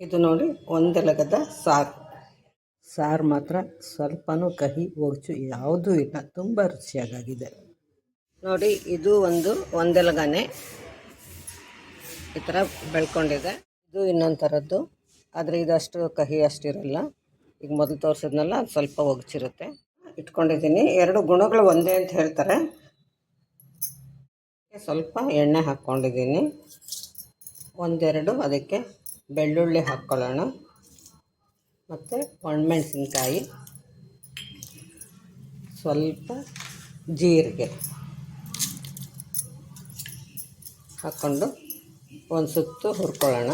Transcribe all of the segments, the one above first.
ಇದು ನೋಡಿ ಒಂದೆಲಗದ ಸಾರು. ಸಾರು ಮಾತ್ರ ಸ್ವಲ್ಪನೂ ಕಹಿ ಒಗಚು ಯಾವುದೂ ಇಲ್ಲ. ತುಂಬ ರುಚಿಯಾಗಿದೆ ನೋಡಿ ಇದು ಒಂದು ಒಂದೆಲಗನೆ ಈ ಥರ ಬೆಳ್ಕೊಂಡಿದೆ. ಇದು ಇನ್ನೊಂದು ಥರದ್ದು ಆದರೆ ಇದಷ್ಟು ಕಹಿ ಅಷ್ಟಿರಲ್ಲ. ಈಗ ಮೊದಲು ತೋರಿಸಿದ್ನಲ್ಲ ಅದು ಸ್ವಲ್ಪ ಒಗಚಿರುತ್ತೆ. ಇಟ್ಕೊಂಡಿದ್ದೀನಿ. ಎರಡು ಗುಣಗಳು ಒಂದೇ ಅಂತ ಹೇಳ್ತಾರೆ. ಸ್ವಲ್ಪ ಎಣ್ಣೆ ಹಾಕ್ಕೊಂಡಿದ್ದೀನಿ. ಒಂದೆರಡು ಅದಕ್ಕೆ ಬೆಳ್ಳುಳ್ಳಿ ಹಾಕ್ಕೊಳ್ಳೋಣ ಮತ್ತು ಒಣಮೆಣಸಿನ್ಕಾಯಿ. ಸ್ವಲ್ಪ ಜೀರಿಗೆ ಹಾಕ್ಕೊಂಡು ಒಂದು ಸುತ್ತು ಹುರ್ಕೊಳ್ಳೋಣ.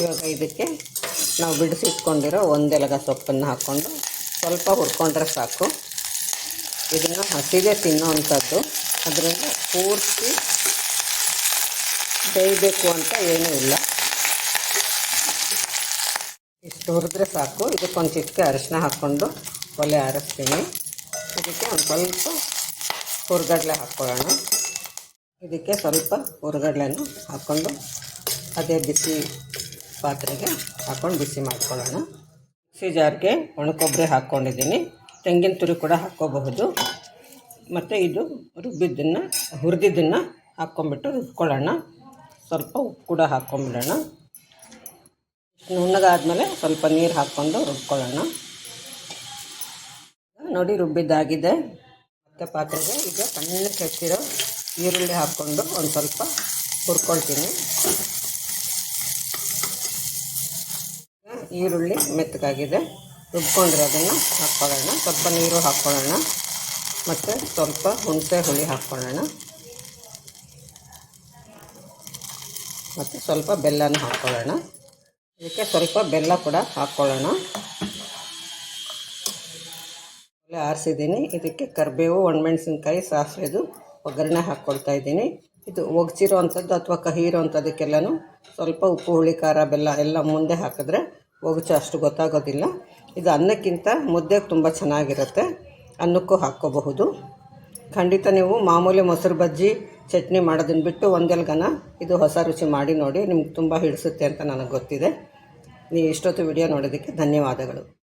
ಇವಾಗ ಇದಕ್ಕೆ ನಾವು ಬಿಡಿಸಿಟ್ಕೊಂಡಿರೋ ಒಂದೆಲಗ ಸೊಪ್ಪನ್ನು ಹಾಕ್ಕೊಂಡು ಸ್ವಲ್ಪ ಹುರ್ಕೊಂಡ್ರೆ ಸಾಕು. ಇದನ್ನು ಹಸಿದೆ ತಿನ್ನೋವಂಥದ್ದು. ಅದರಿಂದ ಪೂರ್ತಿ ಬೇಯಬೇಕು ಅಂತ ಏನೂ ಇಲ್ಲ. ಇಷ್ಟು ಹುರಿದ್ರೆ ಸಾಕು. ಇದಕ್ಕೊಂದು ಚಿಕ್ಕ ಅರಿಶಿನ ಹಾಕ್ಕೊಂಡು ಒಲೆ ಆರಿಸ್ತೀನಿ. ಇದಕ್ಕೆ ಒಂದು ಸ್ವಲ್ಪ ಹುರ್ಗಡ್ಲೆ ಹಾಕ್ಕೊಳ್ಳೋಣ. ಇದಕ್ಕೆ ಸ್ವಲ್ಪ ಹುರ್ಗಡ್ಲೆನೂ ಹಾಕ್ಕೊಂಡು ಅದೇ ಬಿಸಿ ಪಾತ್ರೆಗೆ ಹಾಕ್ಕೊಂಡು ಬಿಸಿ ಮಾಡ್ಕೊಳ್ಳೋಣ. ಮಿಕ್ಸಿ ಜಾರ್ಗೆ ಒಣಕೊಬ್ಬರಿ ಹಾಕ್ಕೊಂಡಿದ್ದೀನಿ. ತೆಂಗಿನ ತುರಿ ಕೂಡ ಹಾಕ್ಕೋಬಹುದು. ಮತ್ತು ಇದು ರುಬ್ಬಿದ್ದನ್ನು, ಹುರಿದಿದ್ದನ್ನು ಹಾಕ್ಕೊಂಬಿಟ್ಟು ರುಬ್ಕೊಳ್ಳೋಣ. ಸ್ವಲ್ಪ ಉಪ್ಪು ಕೂಡ ಹಾಕ್ಕೊಂಬಿಡೋಣ ನುಣ್ಣಗಾದ್ಮೇಲೆ ಸ್ವಲ್ಪ ನೀರು ಹಾಕ್ಕೊಂಡು ರುಬ್ಕೊಳ್ಳೋಣ. ನೋಡಿ ರುಬ್ಬಿದ್ದಾಗಿದೆ. ಮತ್ತು ಪಾತ್ರೆಗೆ ಈಗ ಕಣ್ಣು ಹೆಚ್ಚಿರೋ ಈರುಳ್ಳಿ ಹಾಕ್ಕೊಂಡು ಒಂದು ಸ್ವಲ್ಪ ಹುರ್ಕೊಳ್ತೀನಿ. ಈರುಳ್ಳಿ ಮೆತ್ತಗಾಗಿದೆ. ರುಬ್ಕೊಂಡಿರೋದನ್ನು ಹಾಕ್ಕೊಳ್ಳೋಣ. ಸ್ವಲ್ಪ ನೀರು ಹಾಕ್ಕೊಳ್ಳೋಣ. ಮತ್ತು ಸ್ವಲ್ಪ ಹುಣಸೆ ಹುಳಿ ಹಾಕ್ಕೊಳ್ಳೋಣ. ಮತ್ತು ಸ್ವಲ್ಪ ಬೆಲ್ಲನೂ ಹಾಕ್ಕೊಳ್ಳೋಣ. ಇದಕ್ಕೆ ಸ್ವಲ್ಪ ಬೆಲ್ಲ ಕೂಡ ಹಾಕ್ಕೊಳ್ಳೋಣ. ಆರಿಸಿದ್ದೀನಿ. ಇದಕ್ಕೆ ಕರಿಬೇವು, ಒಣಮೆಣಸಿನ್ಕಾಯಿ, ಸಾಸಿವೆದು ಒಗ್ಗರಣೆ ಹಾಕ್ಕೊಳ್ತಾ ಇದ್ದೀನಿ. ಇದು ಒಗ್ಸಿರೋ ಅಥವಾ ಕಹಿ ಇರೋವಂಥದ್ದಕ್ಕೆಲ್ಲನೂ ಸ್ವಲ್ಪ ಉಪ್ಪು, ಹುಳಿ, ಖಾರ, ಬೆಲ್ಲ ಎಲ್ಲ ಮುಂದೆ ಹಾಕಿದ್ರೆ ಒಗಚು ಅಷ್ಟು ಗೊತ್ತಾಗೋದಿಲ್ಲ. ಇದು ಅನ್ನಕ್ಕಿಂತ ಮುದ್ದೆಗೆ ತುಂಬ ಚೆನ್ನಾಗಿರುತ್ತೆ. ಅನ್ನಕ್ಕೂ ಹಾಕ್ಕೋಬಹುದು. ಖಂಡಿತ ನೀವು ಮಾಮೂಲಿ ಮೊಸರು ಬಜ್ಜಿ, ಚಟ್ನಿ ಮಾಡೋದನ್ನು ಬಿಟ್ಟು ಒಂದೆಲ್ಗನ ಇದು ಹೊಸ ರುಚಿ ಮಾಡಿ ನೋಡಿ, ನಿಮ್ಗೆ ತುಂಬ ಹಿಡಿಸುತ್ತೆ ಅಂತ ನನಗೆ ಗೊತ್ತಿದೆ. ನೀವು ಇಷ್ಟೊತ್ತು ವಿಡಿಯೋ ನೋಡೋದಕ್ಕೆ ಧನ್ಯವಾದಗಳು.